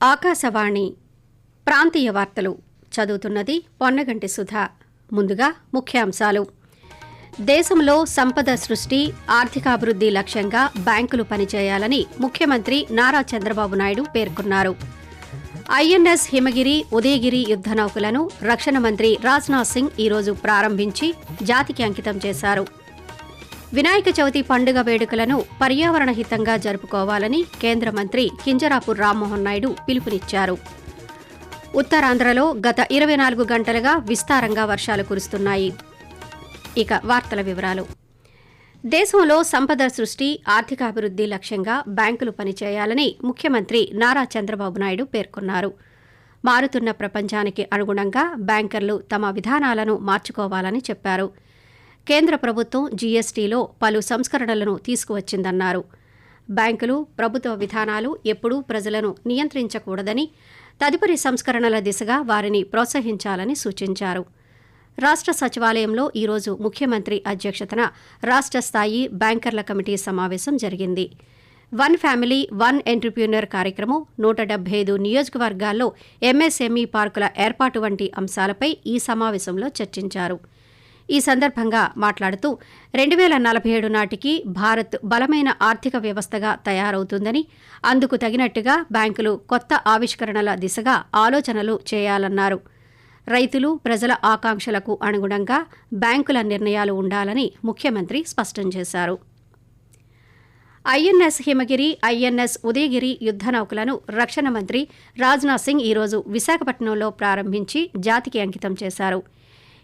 ఆకాశవాణి ప్రాంతీయ వార్తలు చదువుతున్నది పొన్నగంటి సుధా. ముందుగా ముఖ్యాంశాలు. దేశంలో సంపద సృష్టి ఆర్థికాభివృద్ధి లక్ష్యంగా బ్యాంకులు పనిచేయాలని ముఖ్యమంత్రి నారా చంద్రబాబు నాయుడు పేర్కొన్నారు. ఐఎన్ఎస్ హిమగిరి ఉదయగిరి యుద్ధ నౌకలను రక్షణ మంత్రి రాజ్నాథ్ సింగ్ ఈరోజు ప్రారంభించి జాతికి అంకితం చేశారు. వినాయక చవితి పండుగ వేడుకలను పర్యావరణ హితంగా జరుపుకోవాలని కేంద్ర మంత్రి కింజరాపు రామ్మోహన్ నాయుడు పిలుపునిచ్చారు. ఉత్తరాంధ్రలో గత ఇరవై నాలుగు గంటలుగా విస్తారంగా వర్షాలు కురుస్తున్నాయి. ఇక వార్తల వివరాలు. దేశంలో సంపద సృష్టి ఆర్థికాభివృద్ధి లక్ష్యంగా బ్యాంకులు పనిచేయాలని ముఖ్యమంత్రి నారా చంద్రబాబు నాయుడు పేర్కొన్నారు. మారుతున్న ప్రపంచానికి అనుగుణంగా బ్యాంకర్లు తమ విధానాలను మార్చుకోవాలని చెప్పారు. కేంద్ర ప్రభుత్వం జీఎస్టీలో పలు సంస్కరణలను తీసుకువచ్చిందన్నారు. బ్యాంకులు ప్రభుత్వ విధానాలు ఎప్పుడూ ప్రజలను నియంత్రించకూడదని తదుపరి సంస్కరణల దిశగా వారిని ప్రోత్సహించాలని సూచించారు. రాష్ట్ర సచివాలయంలో ఈరోజు ముఖ్యమంత్రి అధ్యక్షతన రాష్ట్ర స్థాయి బ్యాంకర్ల కమిటీ సమావేశం జరిగింది. వన్ ఫ్యామిలీ వన్ ఎంటర్ప్రీనర్ కార్యక్రమం నూట డెబ్బై ఐదు నియోజకవర్గాల్లో ఎంఎస్ఎంఈ పార్కుల ఏర్పాటు వంటి అంశాలపై ఈ సమావేశంలో చర్చించారు. ఈ సందర్భంగా మాట్లాడుతూ రెండు వేల నలభై ఏడు నాటికి భారత్ బలమైన ఆర్థిక వ్యవస్థగా తయారవుతుందని అందుకు తగినట్టుగా బ్యాంకులు కొత్త ఆవిష్కరణల దిశగా ఆలోచనలు చేయాలన్నారు. రైతులు ప్రజల ఆకాంక్షలకు అనుగుణంగా బ్యాంకుల నిర్ణయాలు ఉండాలని ముఖ్యమంత్రి స్పష్టం చేశారు. ఐఎన్ఎస్ హిమగిరి ఐఎన్ఎస్ ఉదయగిరి యుద్ద నౌకలను రక్షణ మంత్రి రాజ్నాథ్ సింగ్ ఈరోజు విశాఖపట్నంలో ప్రారంభించి జాతికి అంకితం చేశారు.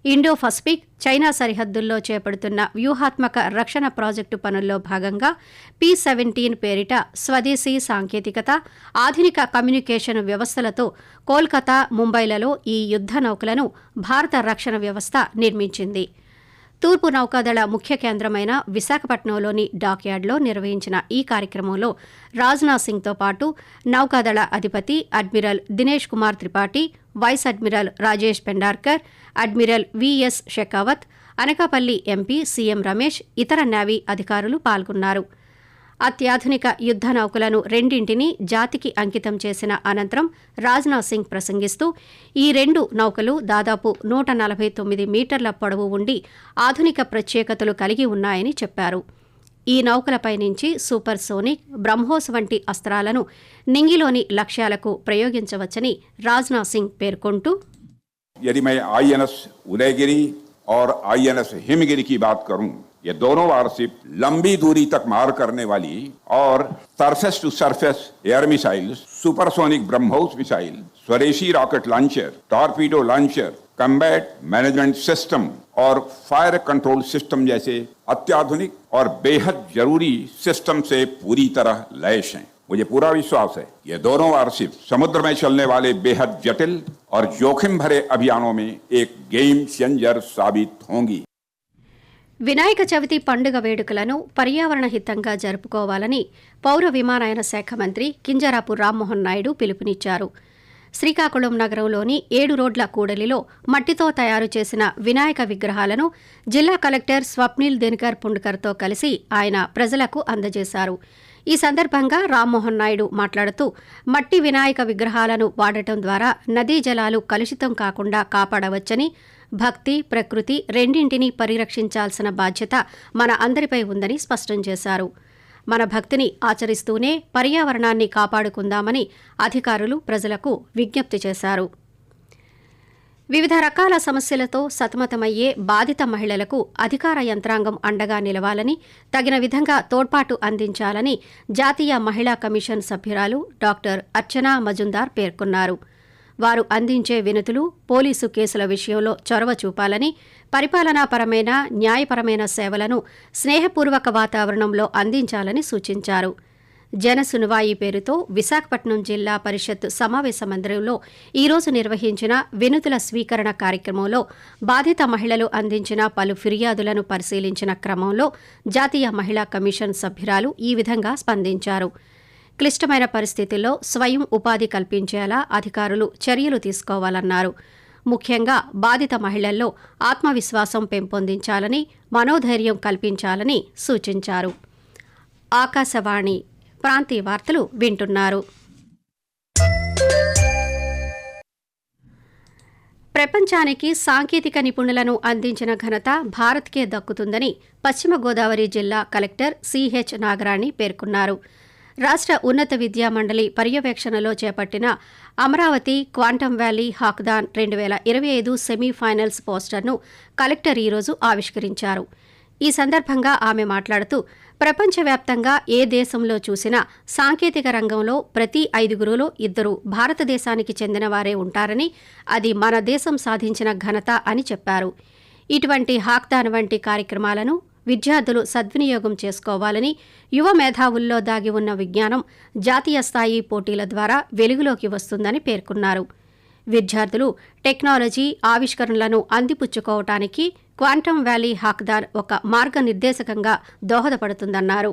ఇండో పసిఫిక్ చైనా సరిహద్దుల్లో చేపడుతున్న వ్యూహాత్మక రక్షణ ప్రాజెక్టు పనుల్లో భాగంగా పి సెవెంటీన్ పేరిట స్వదేశీ సాంకేతికత ఆధునిక కమ్యూనికేషన్ వ్యవస్థలతో కోల్కతా ముంబైలలో ఈ యుద్ద నౌకలను భారత రక్షణ వ్యవస్థ నిర్మించింది. తూర్పు నౌకాదళ ముఖ్య కేంద్రమైన విశాఖపట్నంలోని డాక్యార్డ్లో నిర్వహించిన ఈ కార్యక్రమంలో రాజ్నాథ్ సింగ్తో పాటు నౌకాదళ అధిపతి admiral Dinesh Kumar Tripathi vice admiral Rajesh Pendarkar admiral VS Shekhawat Anakapalli MP CM Ramesh ఇతర నావీ అధికారులు పాల్గొన్నారు. అత్యాధునిక యుద్ధ నౌకలను రెండింటినీ జాతికి అంకితం చేసిన అనంతరం రాజ్నాథ్ సింగ్ ప్రసంగిస్తూ ఈ రెండు నౌకలు దాదాపు నూట నలభై తొమ్మిది మీటర్ల పొడవు ఉండి ఆధునిక ప్రత్యేకతలు కలిగి ఉన్నాయని చెప్పారు. ఈ నౌకలపై నుంచి సూపర్ సోనిక్ బ్రహ్మోస్ వంటి అస్త్రాలను నింగిలోని లక్ష్యాలకు ప్రయోగించవచ్చని రాజ్నాథ్ సింగ్ పేర్కొంటూ यदि मैं आईएनएस उदयगिरी और आईएनएस हिमगिरी की बात करूं ये दोनों वारशिप लंबी दूरी तक मार करने वाली और surface to surface air missile supersonic BrahMos missile स्वदेशी rocket launcher torpedo launcher combat management system और फायर कंट्रोल सिस्टम जैसे अत्याधुनिक और बेहद जरूरी सिस्टम से पूरी तरह लैस हैं मुझे पूरा विश्वास है ये दोनों वारशिप समुद्र में चलने वाले बेहद जटिल और जोखिम भरे अभियानों में एक गेम चेंजर साबित होंगी వినాయక చవితి పండుగ వేడుకలను పర్యావరణ హితంగా జరుపుకోవాలని పౌర విమానయాన శాఖ మంత్రి కింజరాపు రామ్మోహన్ నాయుడు పిలుపునిచ్చారు శ్రీకాకుళం నగరంలోని ఏడు రోడ్ల కూడలిలో మట్టితో తయారు చేసిన వినాయక విగ్రహాలను జిల్లా కలెక్టర్ స్వప్నిల్ దినకర్ పుండ్కర్తో కలిసి ఆయన ప్రజలకు అందజేశారు. ఈ సందర్భంగా రామ్మోహన్ నాయుడు మాట్లాడుతూ మట్టి వినాయక విగ్రహాలను వాడటం ద్వారా నదీ జలాలు కలుషితం కాకుండా కాపాడవచ్చని భక్తి ప్రకృతి రెండింటినీ పరిరక్షించాల్సిన బాధ్యత మన అందరిపై ఉందని స్పష్టం చేశారు. మన భక్తిని ఆచరిస్తూనే పర్యావరణాన్ని కాపాడుకుందామని అధికారులు ప్రజలకు విజ్ఞప్తి చేశారు. వివిధ రకాల సమస్యలతో సతమతమయ్యే బాధిత మహిళలకు అధికార యంత్రాంగం అండగా నిలవాలని తగిన విధంగా తోడ్పాటు అందించాలని జాతీయ మహిళా కమిషన్ సభ్యురాలు డాక్టర్ అర్చనా మజుందార్ పేర్కొన్నారు. వారు అందించే వినతులు పోలీసు కేసుల విషయంలో చొరవ చూపాలని పరిపాలనాపరమైన న్యాయపరమైన సేవలను స్నేహపూర్వక వాతావరణంలో అందించాలని సూచించారు. జనసునువాయి పేరుతో విశాఖపట్నం జిల్లా పరిషత్ సమావేశ మందిరంలో ఈరోజు నిర్వహించిన వినుతుల స్వీకరణ కార్యక్రమంలో బాధిత మహిళలు అందించిన పలు ఫిర్యాదులను పరిశీలించిన క్రమంలో జాతీయ మహిళా కమిషన్ సభ్యురాలు ఈ విధంగా స్పందించారు. క్లిష్టమైన పరిస్థితుల్లో స్వయం ఉపాధి కల్పించేలా అధికారులు చర్యలు తీసుకోవాలన్నారు. ముఖ్యంగా బాధిత మహిళల్లో ఆత్మవిశ్వాసం పెంపొందించాలని మనోధైర్యం కల్పించాలని సూచించారు. ఆకాశవాణి ప్రాంతీయ వార్తలు వింటున్నారు. ప్రపంచానికి సాంకేతిక నిపుణులను అందించిన ఘనత భారత్కే దక్కుతుందని పశ్చిమ గోదావరి జిల్లా కలెక్టర్ సిహెచ్ నాగరాణి పేర్కొన్నారు. రాష్ట్ర ఉన్నత విద్యా మండలి పర్యవేక్షణలో చేపట్టిన అమరావతి క్వాంటమ్ వ్యాలీ హాక్దాన్ రెండు వేల ఇరవై ఐదు సెమీఫైనల్స్ పోస్టర్ను కలెక్టర్ ఈరోజు ఆవిష్కరించారు. ఈ సందర్భంగా ఆమె మాట్లాడుతూ ప్రపంచవ్యాప్తంగా ఏ దేశంలో చూసినా సాంకేతిక రంగంలో ప్రతి ఐదుగురులో ఇద్దరు భారతదేశానికి చెందినవారే ఉంటారని అది మన దేశం సాధించిన ఘనత అని చెప్పారు. ఇటువంటి హాక్దాన్ వంటి కార్యక్రమాలను విద్యార్థులు సద్వినియోగం చేసుకోవాలని యువ మేధావుల్లో దాగి ఉన్న విజ్ఞానం జాతీయ స్థాయి పోటీల ద్వారా వెలుగులోకి వస్తుందని పేర్కొన్నారు. విద్యార్థులు టెక్నాలజీ ఆవిష్కరణలను అందిపుచ్చుకోవటానికి క్వాంటమ్ వ్యాలీ హాక్దార్ ఒక మార్గనిర్దేశకంగా దోహదపడుతుందన్నారు.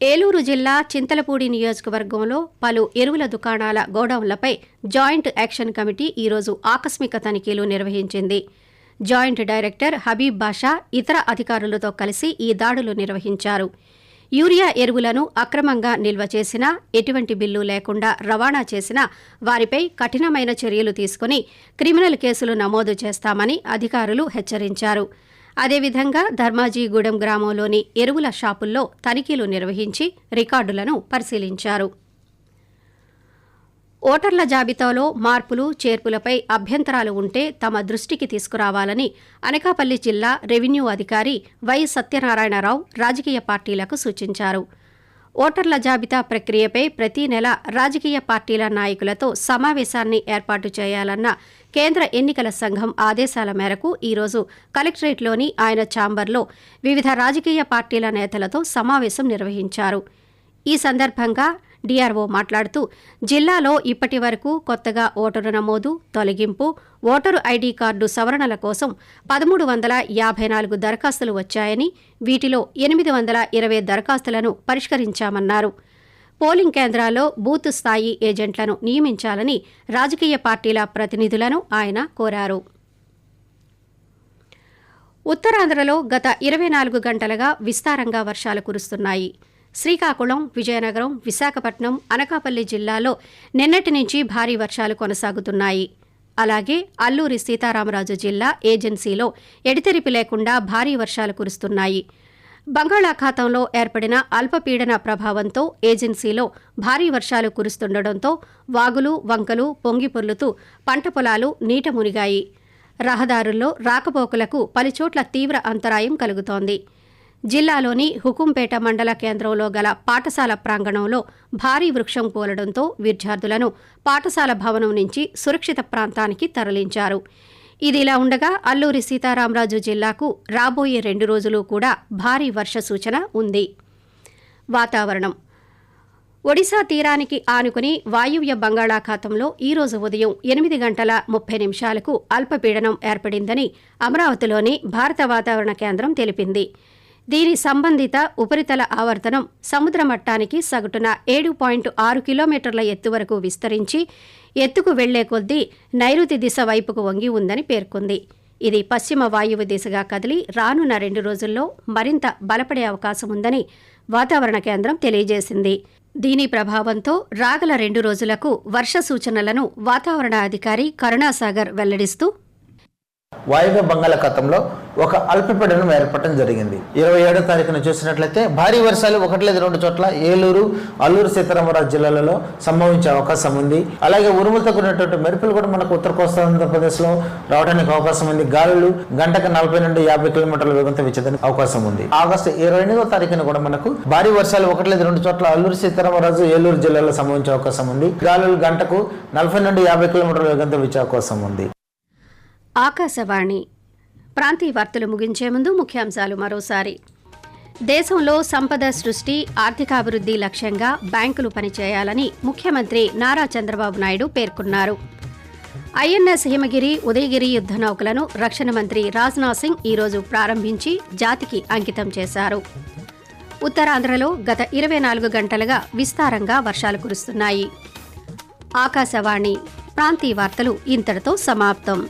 ఏలూరు జిల్లా చింతలపూడి నియోజకవర్గంలో పలు ఎరువుల దుకాణాల గోడౌన్లపై జాయింట్ యాక్షన్ కమిటీ ఈరోజు ఆకస్మిక తనిఖీలు నిర్వహించింది. జాయింట్ డైరెక్టర్ హబీబ్ బాషా ఇతర అధికారులతో కలిసి ఈ దాడులు నిర్వహించారు. యూరియా ఎరువులను అక్రమంగా నిల్వ చేసినా ఎటువంటి బిల్లు లేకుండా రవాణా చేసినా వారిపై కఠినమైన చర్యలు తీసుకుని క్రిమినల్ కేసులు నమోదు చేస్తామని అధికారులు హెచ్చరించారు. అదేవిధంగా ధర్మాజీగూడెం గ్రామంలోని ఎరువుల షాపుల్లో తనిఖీలు నిర్వహించి రికార్డులను పరిశీలించారు. ఓటర్ల జాబితాలో మార్పులు చేర్పులపై అభ్యంతరాలు ఉంటే తమ దృష్టికి తీసుకురావాలని అనకాపల్లి జిల్లా రెవెన్యూ అధికారి వై సత్యనారాయణరావు రాజకీయ పార్టీలకు సూచించారు. ఓటర్ల జాబితా ప్రక్రియపై ప్రతి నెల రాజకీయ పార్టీల నాయకులతో సమావేశాన్ని ఏర్పాటు చేయాలన్న కేంద్ర ఎన్నికల సంఘం ఆదేశాల మేరకు ఈరోజు కలెక్టరేట్లోని ఆయన ఛాంబర్లో వివిధ రాజకీయ పార్టీల నేతలతో సమావేశం నిర్వహించారు. ఈ సందర్భంగా డిఆర్ఓ మాట్లాడుతూ జిల్లాలో ఇప్పటి వరకు కొత్తగా ఓటరు నమోదు తొలగింపు ఓటరు ఐడీ కార్డు సవరణల కోసం పదమూడు వందల యాభై నాలుగు దరఖాస్తులు వచ్చాయని వీటిలో ఎనిమిది వందల ఇరవై దరఖాస్తులను పరిష్కరించామన్నారు. పోలింగ్ కేంద్రాల్లో బూత్ స్థాయి ఏజెంట్లను నియమించాలని రాజకీయ పార్టీల ప్రతినిధులను ఆయన కోరారు. ఉత్తరాంధ్రలో గత ఇరవై నాలుగు గంటలుగా విస్తారంగా వర్షాలు కురుస్తున్నాయి. శ్రీకాకుళం విజయనగరం విశాఖపట్నం అనకాపల్లి జిల్లాలో నిన్నటి నుంచి భారీ వర్షాలు కొనసాగుతున్నాయి. అలాగే అల్లూరి సీతారామరాజు జిల్లా ఏజెన్సీలో ఎడితెరిపి లేకుండా భారీ వర్షాలు కురుస్తున్నాయి. బంగాళాఖాతంలో ఏర్పడిన అల్పపీడన ప్రభావంతో ఏజెన్సీలో భారీ వర్షాలు కురుస్తుండటంతో వాగులు వంకలు పొంగిపొర్లుతూ పంట పొలాలు నీట మునిగాయి. రహదారుల్లో రాకపోకలకు పలుచోట్ల తీవ్ర అంతరాయం కలుగుతోంది. జిల్లాలోని హుకుంపేట మండల కేంద్రంలో గల పాఠశాల ప్రాంగణంలో భారీ వృక్షం కూలడంతో విద్యార్థులను పాఠశాల భవనం నుంచి సురక్షిత ప్రాంతానికి తరలించారు. ఇదిలా ఉండగా అల్లూరి సీతారామరాజు జిల్లాకు రాబోయే రెండు రోజులు కూడా భారీ వర్ష సూచన ఉంది. వాతావరణం. ఒడిశా తీరానికి ఆనుకుని వాయువ్య బంగాళాఖాతంలో ఈరోజు ఉదయం ఎనిమిది గంటల ముప్పై నిమిషాలకు అల్పపీడనం ఏర్పడిందని అమరావతిలోని భారత వాతావరణ కేంద్రం తెలిపింది. దీని సంబంధిత ఉపరితల ఆవర్తనం సముద్ర మట్టానికి సగటున ఏడు పాయింట్ ఆరు కిలోమీటర్ల ఎత్తు వరకు విస్తరించి ఎత్తుకు వెళ్ళే కొద్దీ నైరుతి దిశ వైపుకు వంగి ఉందని పేర్కొంది. ఇది పశ్చిమ వాయువు దిశగా కదిలి రానున్న రెండు రోజుల్లో మరింత బలపడే అవకాశం ఉందని వాతావరణ కేంద్రం తెలియజేసింది. దీని ప్రభావంతో రాగల రెండు రోజులకు వర్ష సూచనలను వాతావరణ అధికారి కరుణాసాగర్ వెల్లడిస్తూ వాయువ్య బంగాళాఖాతంలో ఒక అల్పపీడనం ఏర్పడటం జరిగింది. ఇరవై ఏడో తారీఖున చూసినట్లయితే భారీ వర్షాలు ఒకటి లేదు రెండు చోట్ల ఏలూరు అల్లూరు సీతారామరాజు జిల్లాలలో సంభవించే అవకాశం ఉంది. అలాగే ఉరుములతో కూడినటువంటి మెరుపులు కూడా మనకు ఉత్తర కోస్తా ఆంధ్రప్రదేశ్లో రావడానికి అవకాశం ఉంది. గాలులు గంటకు నలభై నుండి యాభై కిలోమీటర్ల వేగంతో విచ్చేదానికి అవకాశం ఉంది. ఆగస్టు ఇరవై ఎనిమిదో తారీఖున కూడా మనకు భారీ వర్షాలు ఒకటి లేదు రెండు చోట్ల అల్లూరు సీతారామరాజు ఏలూరు జిల్లాలో సంభవించే అవకాశం ఉంది. గాలులు గంటకు నలభై నుండి యాభై కిలోమీటర్ల వేగంతో విచ్చే అవకాశం ఉంది. ఆకాశవాణి. ప్రాంతీయ వార్తలు ముగించే ముందు ముఖ్యాంశాలు మరోసారి. దేశంలో సంపద సృష్టి ఆర్థికాభివృద్ధి లక్ష్యంగా బ్యాంకులు పనిచేయాలని ముఖ్యమంత్రి నారా చంద్రబాబు నాయుడు పేర్కొన్నారు. ఐఎన్ఎస్ హిమగిరి ఉదయగిరి యుద్ధ నౌకలను రక్షణ మంత్రి రాజ్నాథ్ సింగ్ ఈరోజు ప్రారంభించి జాతికి అంకితం చేశారు. ఉత్తరాంధ్రలో గత ఇరవై నాలుగు గంటలుగా విస్తారంగా వర్షాలు కురుస్తున్నాయి. ఆకాశవాణి. ప్రాంతీయ వార్తలు ఇంతటితో సమాప్తం.